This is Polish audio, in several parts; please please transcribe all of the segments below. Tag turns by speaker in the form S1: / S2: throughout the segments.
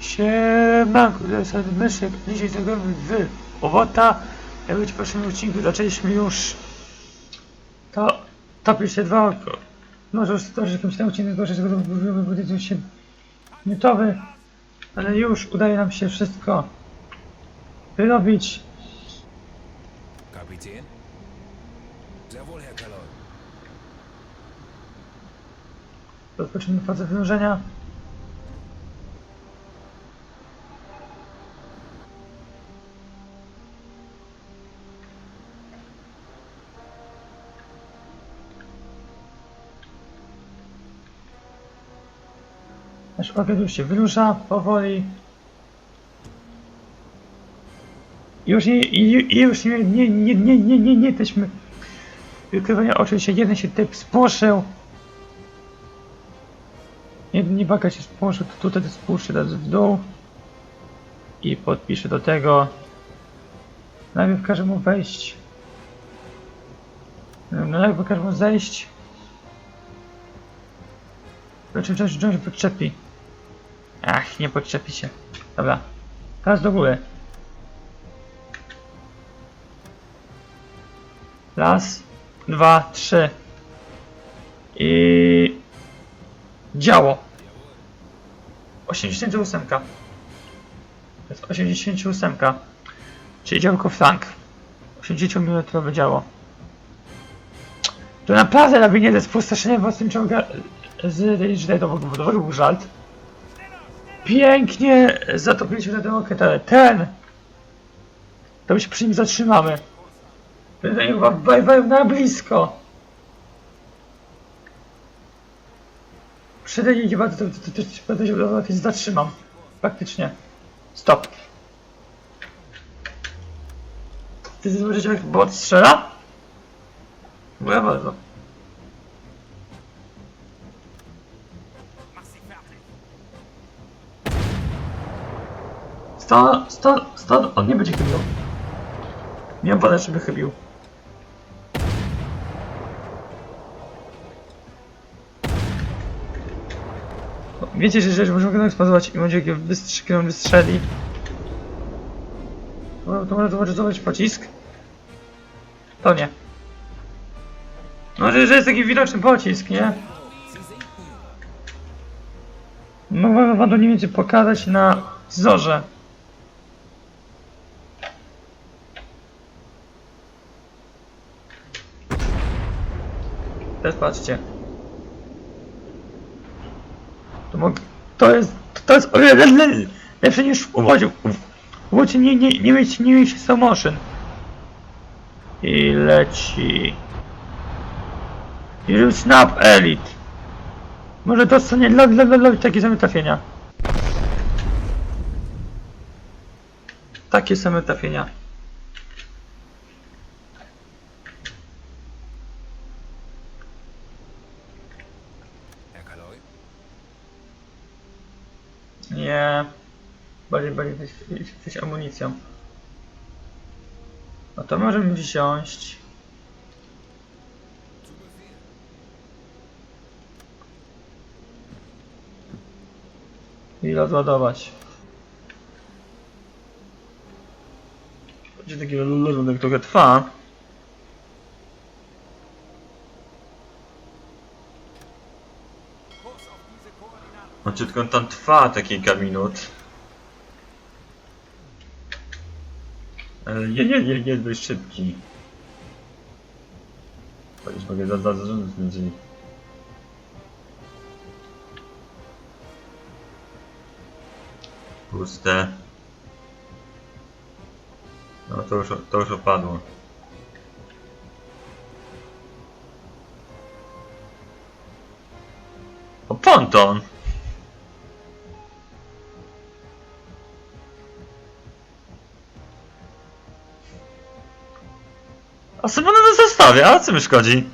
S1: Siemanko, to jest Myszek. Dzisiaj zagramy w Owota. Jak wiecie, w pierwszym odcinku zaczęliśmy już to topić się dwa. Może już troszeczkę myślałem odcinek gorzej, że będą będzie się minutowy, ale już udaje nam się wszystko wyrobić.
S2: Wohl, Herr Kallon.
S1: Rozpoczynamy fazę wynurzenia. Już się wynurza powoli. Już nie, już nie, nie, nie, nie, nie, nie, nie jesteśmy wykrywania oczywiście jeden się typ spłoszył. Jeden nie baka się spłoszył, to tutaj spuszczę teraz w dół i podpiszę do tego. Najpierw każę mu wejść. No, najpierw każę mu zejść. Znaczy, że że się podczepi. Ach, nie podczepi się. Dobra. Teraz do góry. Raz, dwa, trzy. I... Działo. 88. To jest 88. Czyli działko Frank. 80 mm działo. To naprawdę robienie ze spustoszeniem własnym ciąga z Ridge'dowego budowego był żart. Pięknie zatopiliśmy na tę okiet, ale ten to my się przy nim zatrzymamy. Będę chyba na blisko. Przy tej chyba to, to, to, to, to, będę się zatrzymam. Faktycznie. Stop. Ty zobaczycie jak bot strzela? Bo bardzo. Stąd, stąd, stąd, on nie będzie chybił. Nie mam żeby chybił. Wiecie, że rzecz możemy go eksplodować i będzie jak wystrzeli, on wystrzeli. To, może zobaczyć pocisk? To nie. No, że, że jest taki widoczny pocisk, nie? No, wam to nie wiecie pokazać na wzorze. Patrzcie. To, to jest. To jest o wiele le- lepsze niż w uwodzie. W uwodzie nie, nie, nie mieć nie mieć motion. I leci. I snap elite. Może dostanie dla, dla, dla, dla takie same trafienia. Takie same trafienia.
S2: Herr Kalloi?
S1: Nie. Bardziej jesteś, jesteś amunicją. No to możemy wziąć. I odładować. Będzie takiego luzu, jak trochę trwa. Znaczy tylko tam trwa kilka minut. Nie, nie, nie, nie jest dość szybki. Chociaż mogę za- za- zarządzać między nimi. Puste. No to już, to już opadło. O ponton! A sobie na to zostawia, a co mi szkodzi?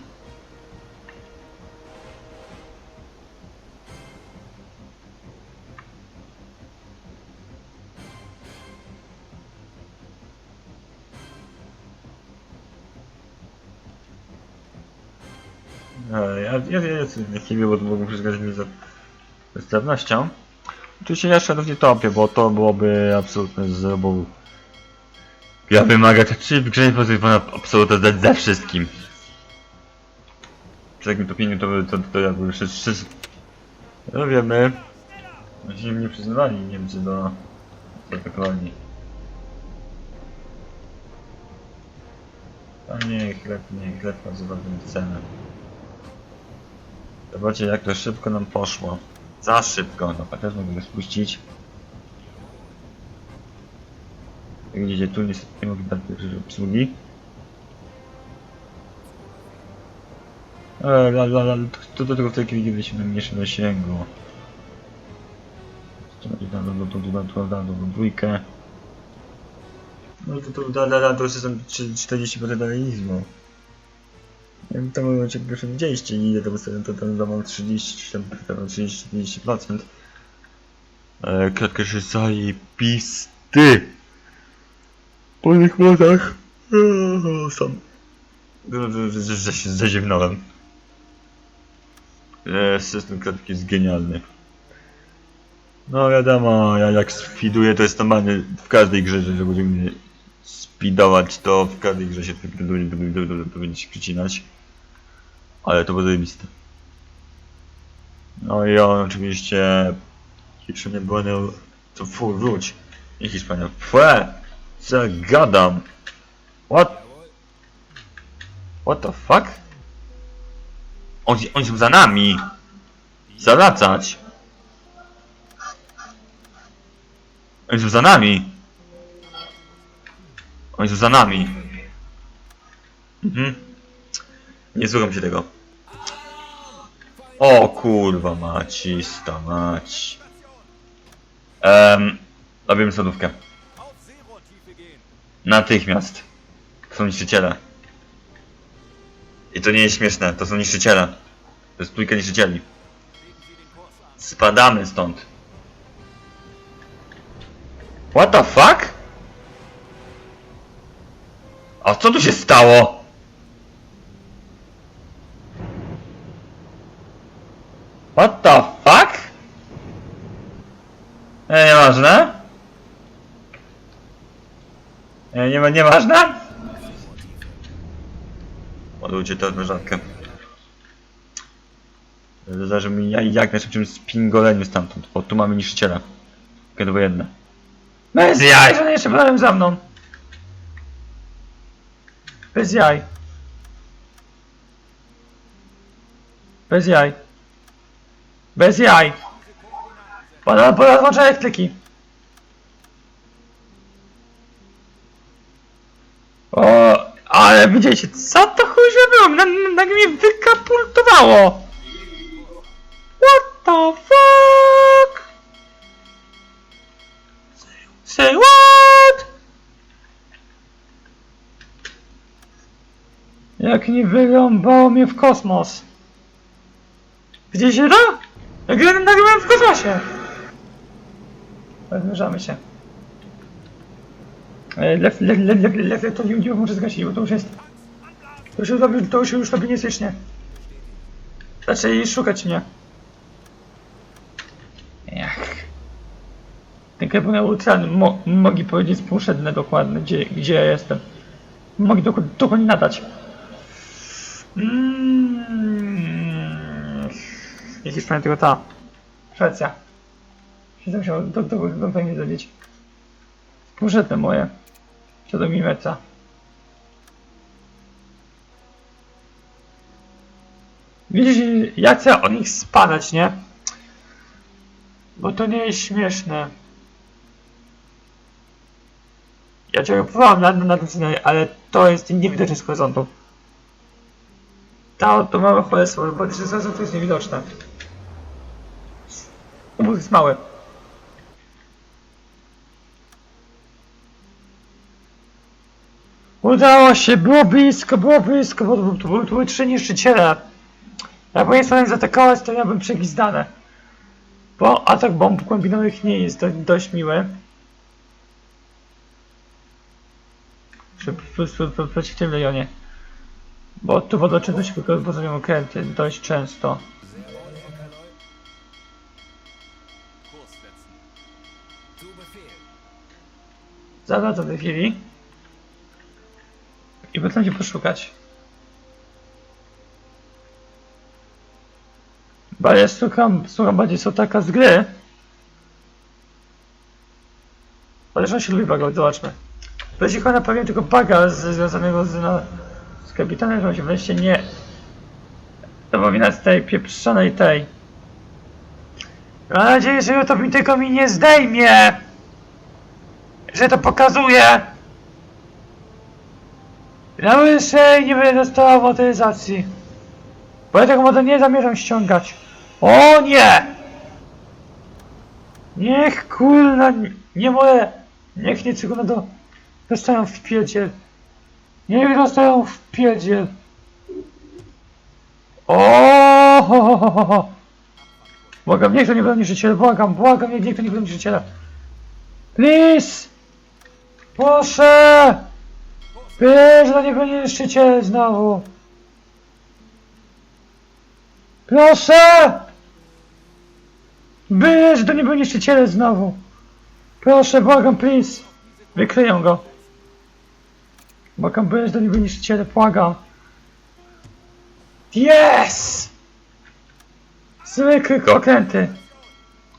S1: Ja, wiem, bo to mogą przeszkadzać mi bezstrawnością.
S3: Tu się ja szedł nie topię, bo to byłoby absolutne zrobą. Ja wymaga czy w grze pozywana absolutnie ze, ze wszystkim. Przy takim topieniu to, to, to jakby wszyscy... No wiemy. Oni się nie przyznawali Niemcy do protokolni. A nie, chleb, nie, chleb nazywa tę cenę. Zobaczcie jak to szybko nam poszło. Za szybko, no też mogę spuścić. Jak widzicie, tu niestety nie mogę dać obsługi. Ale la, la, la, to do tego w tej chwili mieliśmy na mniejszym zasięgu. To będzie tam, tam, tam, tam, tam, tam, tam, dwójkę. No to to da, da, da, to już jest tam 40% realizmu. Ja w tym momencie proszę widzieliście ile to wystawia, to tam to mam 30, tam, tam 30-40%. E, kratkę się zajebisty! Po tych młodach o, sam. Że, się zadziewnąłem. E, system kratki jest genialny. No wiadomo, ja jak speeduję to jest normalnie w każdej grze, że będziemy speedować to w każdej grze się to będzie się przycinać. Ale to było zajebiste. No i on oczywiście nie było to full wróć. Nie Hiszpania. Fue! Co gadam? What? What the fuck? Oni, oni są za nami! Zawracać! Oni są za nami! Oni są za nami! Mhm. Nie słucham się tego. O kurwa macista mać. Ehm, robimy sodówkę. Natychmiast. To są niszczyciele. I to nie jest śmieszne, to są niszczyciele. To jest trójka niszczycieli. Spadamy stąd. What the fuck? A co tu się stało? What the fuck? E, nieważne. E, nie, nieważne? Ładujcie tę leżankę. Zależy mi ja- jak najszybszym spingoleniu stamtąd, bo tu mamy niszczyciela. Kiedy wojenne.
S1: Bez jaj, że jeszcze byłem za mną. Bez jaj. Bez jaj. Bez jaj. Pada, pada, włącza elektryki. O, ale widzieliście, co to chuj było? Na, na, mnie wykapultowało. What the fuck? Say what? Jak nie wyrąbało mnie w kosmos. Widzicie to? Jak nagle byłem w kosmosie. Zmierzamy się. Lef, lef, lef, lef, lef, lef, to nie, muszę zgasić, bo to już jest... To już, robi- to już, już robi niesycznie. Zaczęli szukać mnie. Ech. Ten kebab neutralny mo, mogli powiedzieć współrzędne dokładnie, gdzie, gdzie ja jestem. Mogli dok dokładnie nadać. Mm. Nie Hiszpania, tylko ta. Szwecja. Się to musiało do, do, do, do mnie dowiedzieć. Współrzędne moje. Co do milimetra. Widzisz, jak chcę o nich spadać, nie? Bo to nie jest śmieszne. Ja cię próbowałem na, na tym ale to jest niewidoczne z horyzontu. To, to małe cholesterol, bo horyzontu jest niewidoczne. Ubóz jest mały. Udało się, było blisko, było blisko, bo to, były- to były trzy niszczyciele. Jak państwo zaatakować, to miałbym przegizdane. Bo atak bomb głębinowych nie jest do, dość miły. Przy, w tym rejonie. Bo tu wodoczynność wykorzystują okręty dość często. Zawracam w tej chwili. I się poszukać. Bo ja słucham, słucham bardziej Sotaka z gry. Że on się lubi bagować, zobaczmy. Będzie chyba naprawiłem tylko baga z, związanego z, no, z kapitanem, że on się wreszcie nie... Wina z tej pieprzonej tej. Mam nadzieję, że to mi tylko mi nie zdejmie! Że to pokazuje! Na wyższej nie będę dostała motoryzacji. Bo ja tego moda nie zamierzam ściągać. O nie! Niech kurna, nie moje. Niech nie tylko do... Dostają w pierdziel. Niech dostają w pierdziel. O! Ho, ho, ho, ho. Błagam, niech to nie broni życiela, błagam, błagam, niech, niech to nie broni życiela. Please! Proszę! Że nie broni niszczyciel znowu. Proszę! Byle, że to nie był niszczyciele znowu. Proszę, błagam, please. Wykryją go. Błagam, byle, że to nie był niszczyciele, błagam. Yes! Zwykły okręty.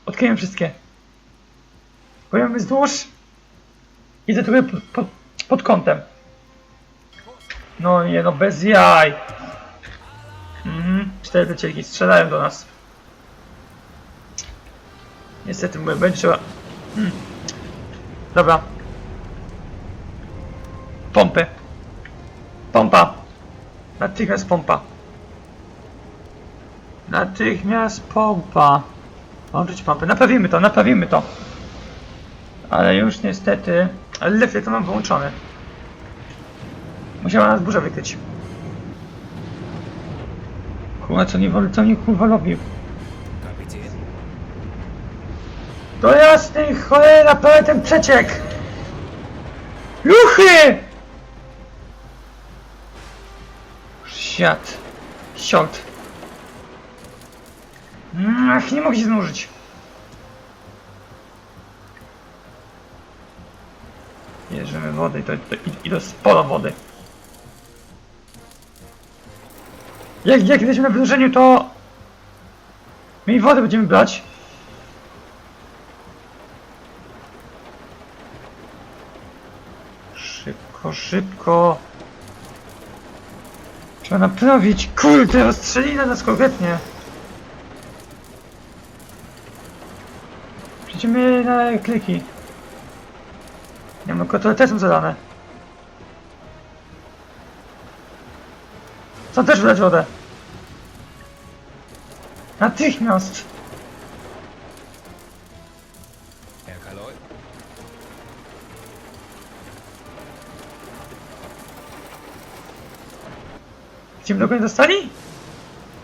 S1: Odkryłem wszystkie. Pojemy wzdłuż. I za trochę pod, pod, pod kątem. No nie no, bez jaj. Mhm, cztery wycieki strzelają do nas. Niestety mówię, będzie trzeba... Hmm. Dobra. Pompy. Pompa. Natychmiast pompa. Natychmiast pompa. Łączyć pompę. Naprawimy to, naprawimy to. Ale już niestety... Ale lepiej to mam wyłączony. Musiała nas burza wykryć. Kurwa, co nie woli, co nie kurwa robi.
S2: Kapitän.
S1: Do jasnej cholera, pełen ten przeciek! Juchy! Świat. Siot. Mm, Ach, nie mogę się znużyć. Bierzemy wody i to, to, i, i to sporo wody. Jak, jak jesteśmy na wydłużeniu, to... My i wodę będziemy brać. Szybko, szybko. Trzeba naprawić. Kurde, rozstrzelili nas konkretnie. Przejdziemy na kliki. Nie no kotlety są zadane. Co też wleć wodę. Natychmiast.
S2: Herr Kaloi.
S1: Gdzie my dokładnie dostali?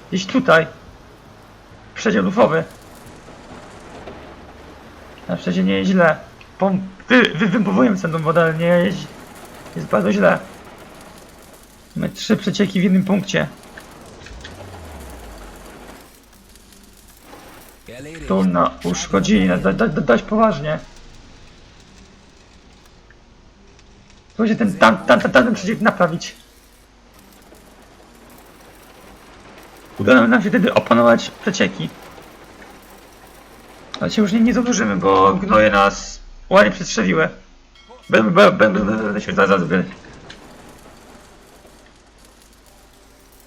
S1: Gdzieś tutaj. Przedział lufowy. Na szczęście nie jest źle. Pom wy, wy, wodę, ale nie jest, jest bardzo źle. Mamy trzy przecieki w jednym punkcie. Tu na uszkodzili nas da, da, da, poważnie. Spróbujcie ten tam, tam, tam, tam naprawić. Udało nam się wtedy opanować przecieki. Ale się już nie, nie zadłużymy, bo gnoje nas ładnie przestrzeliły. Będę, będę, będę, będę, się zaraz.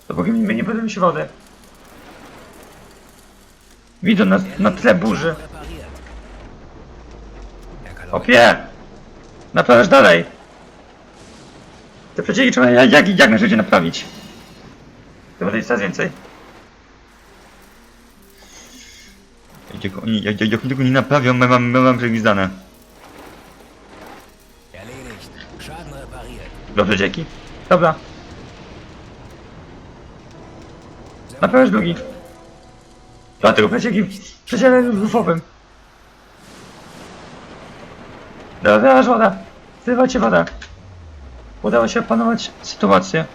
S1: Dopóki my nie będziemy się wody. Widzą nas na tle burzy. Opie! Naprawiasz dalej! Te przecieki trzeba jak, jak, jak na życie naprawić. Chyba to jest coraz więcej.
S3: Jak oni, jak, jak, jak oni tego nie naprawią, my mam, my mam przewizdane.
S2: Erledigt. Schaden repariert.
S1: Do przecieki? Dobra. Naprawiasz drugi. Dlatego przecieki w przeciele lufowym. Dobra, woda. Zrywacie wodę. Udało się opanować sytuację.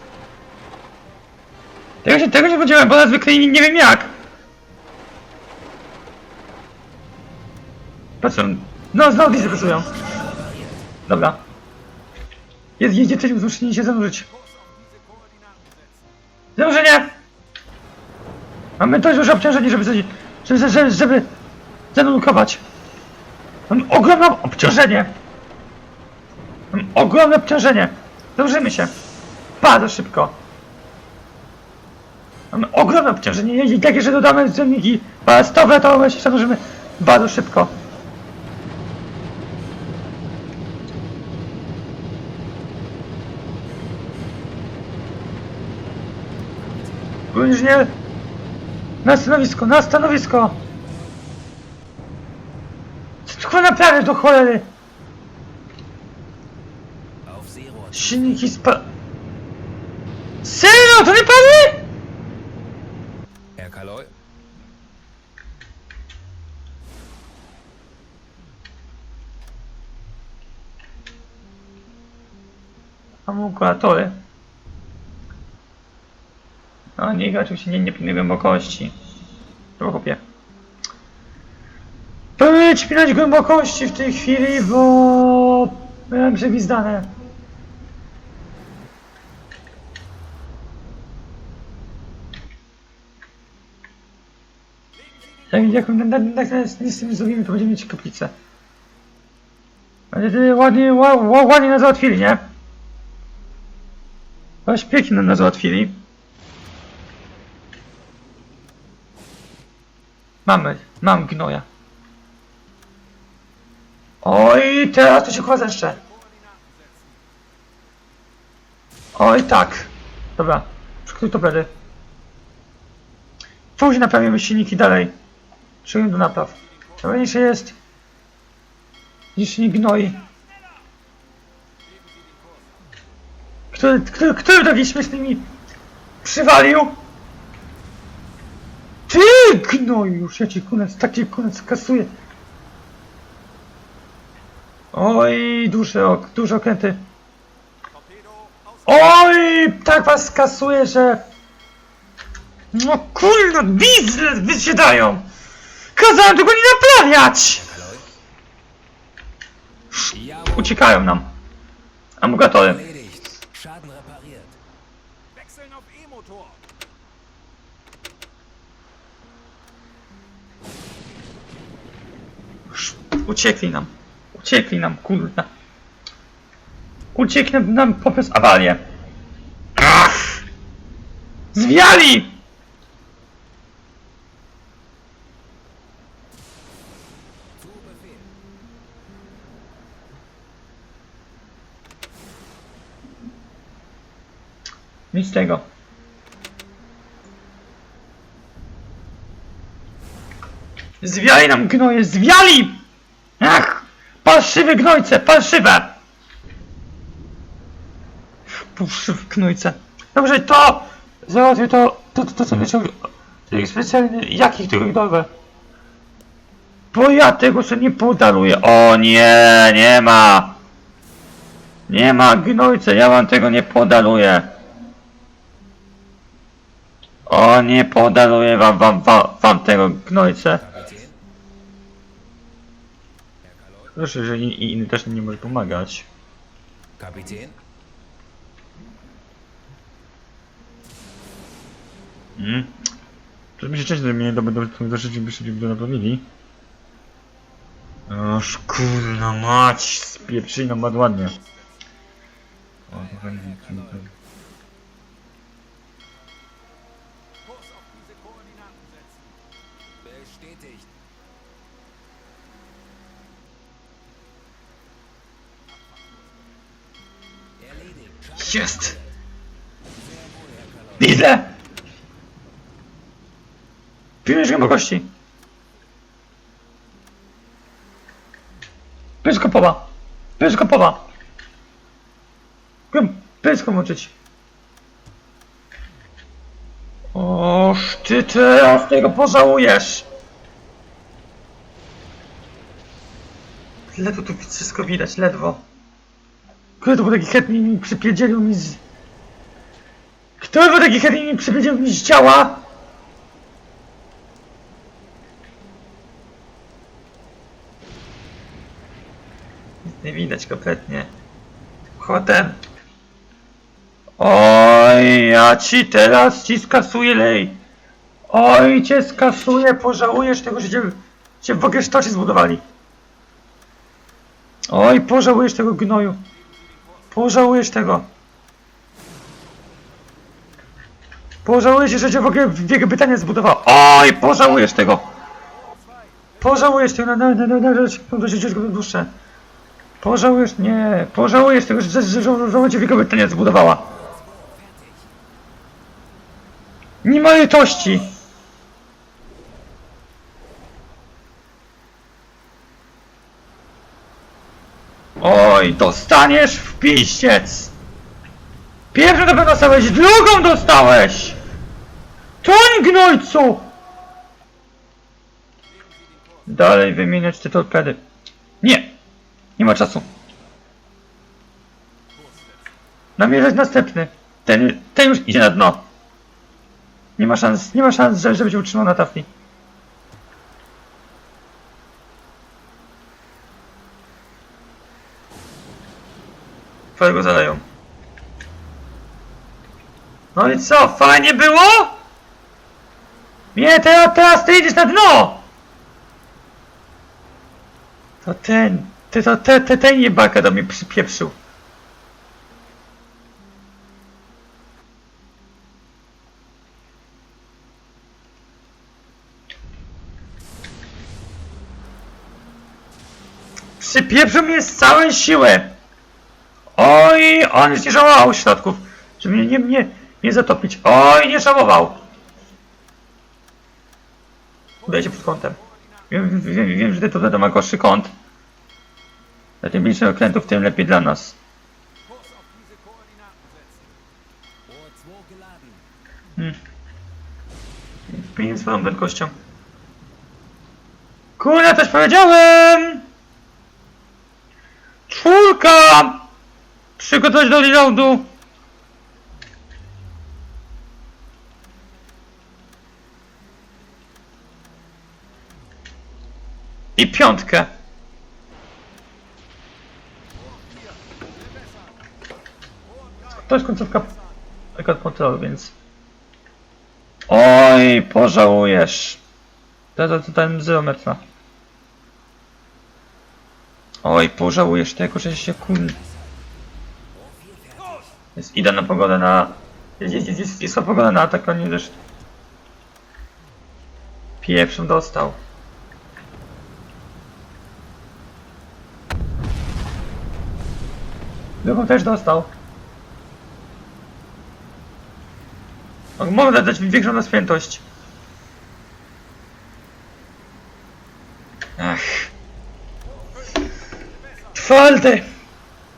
S1: Tego się, tego się spodziewałem, bo nas nie wiem jak. Co? No, znowu widzę, pracują. Dobra. Jest, jedzie trzecim zmuszenie się zanurzyć. Zanurzenie! Mamy dość duże obciążenie, żeby, żeby, żeby, żeby, żeby zanurkować. Mam ogromne obciążenie. Mam ogromne obciążenie. Dążymy się. Bardzo szybko. Mamy ogromne obciążenie. Jeśli takie, że dodamy zamienniki balastowe, to się zanurzymy bardzo szybko. Inżynier! Na stanowisko, na stanowisko! Tylko naprawię do cholery? Silniki spa... Serio, to nie padły?
S2: Herr Kaloi.
S1: Amukulatory. No nie, oczywiście nie, nie pilnuj głębokości. To kupię. Próbuję ci pilnać głębokości w tej chwili, bo... Miałem przewizdane. Jak, jak, jak, jak nic z tym zrobimy, to będziemy mieć kaplicę. Ale ładnie, ła, ła, ładnie nas załatwili, nie? Aż pięknie nas załatwili. Mamy, mam gnoja. Oj, teraz to się chyba zeszczę. Oj, tak. Dobra, przygotuj to bredy. Później naprawimy silniki dalej. Przejdźmy do napraw. Najważniejsze jest... Nie gnoi. Który, który, który taki śmieszny mi przywalił? Ty gnoj już, ja ci kunec, taki kunec kasuje. Oj, duże, ok, duże okręty. Oj, tak was kasuje, że... No kurno, biznes wysiadają! Kazałem tego nie naprawiać! Uciekają nam. Amugatory. Uciekli nam. Uciekli nam, kurna. Uciekli nam poprzez awarię. Ach! Zwiali! Nic z tego. Zwiali nam gnoje, zwiali! Parszywe gnojce, parszywe! Parszywe gnojce. Dobrze, to! Załatwię to, to, to, to co wiecie, tych specjalny, jakich tych gnojwe? Bo ja tego sobie nie podaruję. O nie, nie ma! Nie ma gnojce, ja wam tego nie podaruję. O, nie podaruję wam, wam, wam, wam tego gnojce.
S3: Proszę, że i, i inny też nie może pomagać.
S2: Kapitän.
S3: Mm. To mi się często że mnie to będą to szybciej, szybciej by naprawili. Oż kurna mać, spieprzyj nam ładnie. O, kochani,
S1: Jest!
S2: sehr wohl, Herr Kaloi.
S1: Widzę! Pilnuj głębokości. Peryskopowa! Peryskopowa! Głęb... Peryskop włączyć. Oż ty teraz tego pożałujesz! Ledwo tu wszystko widać, ledwo. Kto to był taki chętny mi przypierdzielił mi z... Kto był taki chętny mi przypierdzielił mi z ciała? Nie widać kompletnie. Chotem. Oj, ja ci teraz ci skasuję lej. Oj, cię skasuję, pożałujesz tego, że cię, cię w ogóle sztocie zbudowali. Oj, pożałujesz tego gnoju. Pożałujesz tego. Pożałujesz, że cię w ogóle wiek pytanie zbudowało. Oj, pożałujesz tego. Pożałujesz tego, no, no, no, no, no, ciężko dłuższe. Pożałujesz, nie, pożałujesz tego, że, że, że, że cię wiek pytanie zbudowała. Nie ma litości. Oj, dostaniesz w piściec! Pierwszą to dostałeś, drugą dostałeś! Toń gnojcu! Dalej wymieniać te torpedy. Nie! Nie ma czasu. Namierzać następny. Ten, ten już idzie na dno. Nie ma szans, nie ma szans, że, żeby się utrzymał na tafli. Twojego zadają. No i co, fajnie było? Nie, teraz, teraz ty idziesz na dno! To ten, ty, to te, te, ten jebaka do mnie przypieprzył. Przypieprzył mnie z całej siły. Oj, on już nie żałował środków, żeby mnie nie, nie, nie zatopić. Oj, nie żałował. Udaje się pod kątem. Wiem, wiem, wiem że to ma gorszy kąt. Na tym więcej okrętów, tym lepiej dla nas.
S4: Kurs auf diese Koordinaten setzen.
S2: Rohr 2 geladen.
S1: Pieniądz swoją prędkością. Kurna, też powiedziałem! Czwórka! Przygotować do reloadu. I piątkę. To jest końcówka taka kontrol, więc... Oj, pożałujesz. To, to, to ten zero metra. Oj, pożałujesz tego, że się kun... Jest idealna pogoda na... Jest, jest, jest, jest, pogoda na atak, nie deszcz. Pierwszym dostał. Drugą też dostał. Mogę dać większą na świętość. Ach. Twarde!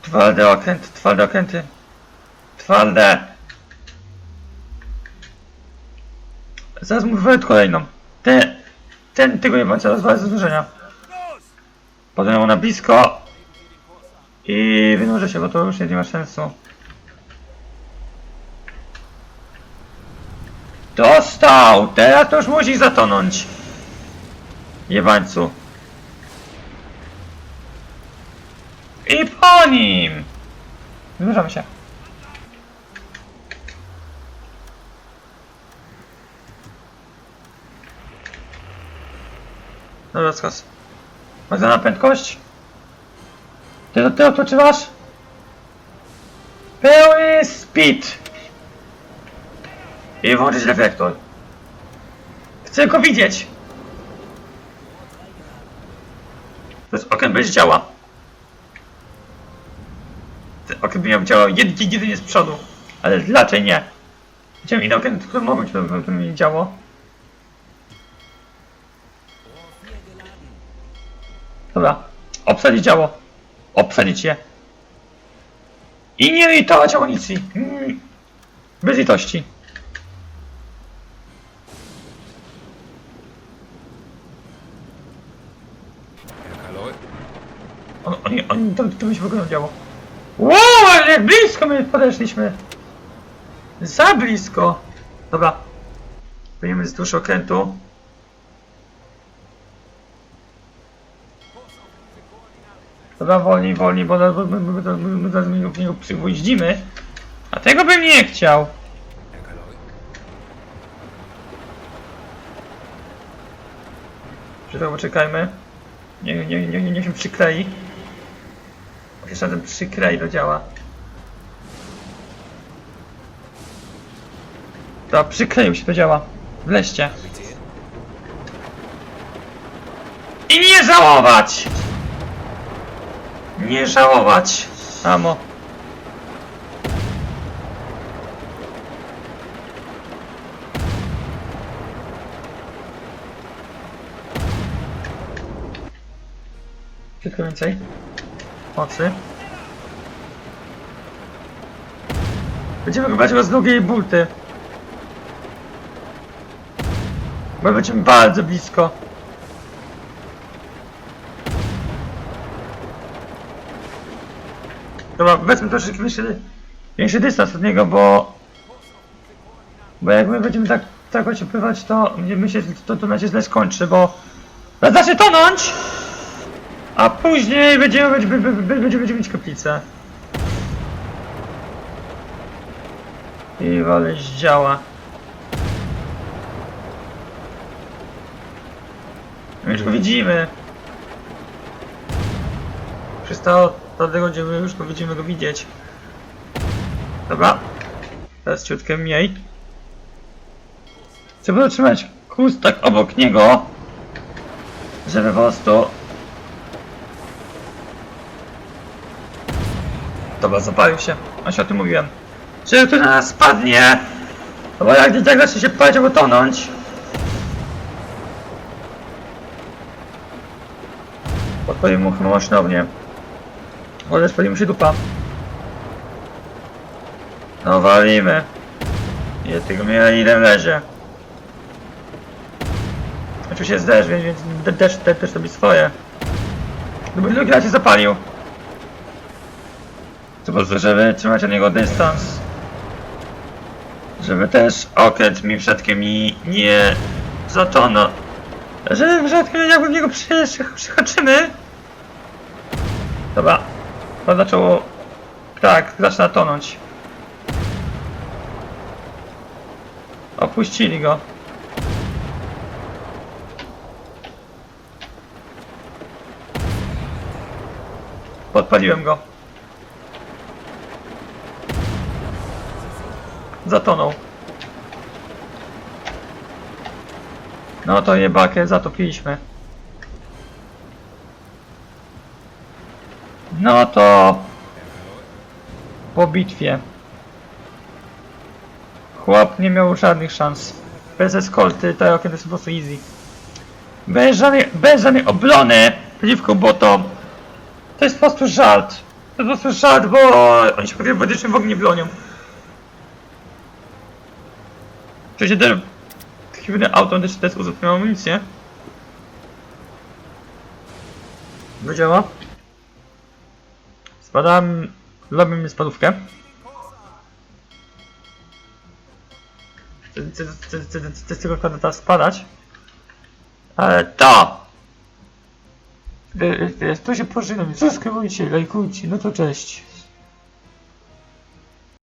S1: Twarde okręty, twarde okręty. Twarde! Zaraz mu wywalę kolejną. Te, ten, tego nie bądź, rozwalę ze znużenia. Potem ją na blisko. I wynurzę się, bo to już nie ma sensu. Dostał! Teraz to już musi zatonąć. Jebańcu. I po nim! Zbliżamy się. Dobra, skos. Magdalena, prędkość! Ty, ty odpoczywasz? Pełny speed! I włączyć reflektor. Chcę go widzieć! Przez okien będzie działa. Ten okien by miał działał jedynie z przodu. Ale dlaczego nie? Chciałem inne okien, które mogą być, to by nie działo. Dobra. Obsadzić działo. Obsadzić je. I nie litować amunicji. Bez litości. Oni, oni, to, to mi się w ogóle nie działo. Wow, ale jak blisko my podeszliśmy. Za blisko. Dobra. Płyniemy wzdłuż okrętu. Dobra, wolniej, wolniej, bo, zaraz w niego przygwoździmy. A tego bym nie chciał. Czy to poczekajmy. Nie, nie, nie, nie, niech się przyklei. Bo Jeszcze ten przyklei do działa. To przykleił się do działa.
S2: Kapitän.
S1: I nie żałować! Nie żałować! Amo. Tylko więcej. Mocy. Będziemy go brać z drugiej bulty. Bo będziemy bardzo blisko. Dobra, wezmę troszeczkę większy, większy dystans od niego, bo... Bo jak my będziemy tak, tak właśnie pływać, to my się, to, to nam się źle skończy, bo... Zacznie tonąć! A później będziemy, będziemy, będziemy, będziemy mieć kaplicę. I wale działa. My już go widzimy. Przystało dlatego gdzie już go go widzieć. Dobra. Teraz ciutkę mniej. Trzeba trzymać kurs tak obok niego, żeby po prostu... Dobra, zapalił się. Właśnie o tym mówiłem. Że to na nas spadnie! No bo jak dzieciak zacznie się albo tonąć, Podpalił mu chyba maszynownię. Ale spalił mu się dupa. No walimy. Ile tego miała ile leży. Oczywiście jest deszcz, więc, więc de- deszcz też robi swoje. No bo drugi raz się zapalił. To po prostu, żeby trzymać od niego dystans. Żeby też okręt mi przedkiem mi nie zatonął. Żeby przedkiem jakby w niego przy, przyhaczymy. Dobra. To zaczęło... Tak, zaczyna tonąć. Opuścili go. Podpaliłem go. Zatonął. No to jebakę zatopiliśmy. No to po bitwie. Chłop nie miał żadnych szans. Bez eskolty to okien jest po prostu easy. Bez żadnej, bez żadnej obrony przeciwko botom. To jest po prostu żart. To jest po prostu żart, bo oni się powiem w w ogóle nie bronią. Oczywiście też chwilę auto też też uzupełniał amunicję. Wydziała. Spadam, robię spadówkę. Chcę- z tego kwadrata spadać. Ale to! Y, y, y, Tu się pożynam, subskrybujcie, lajkujcie, no to cześć.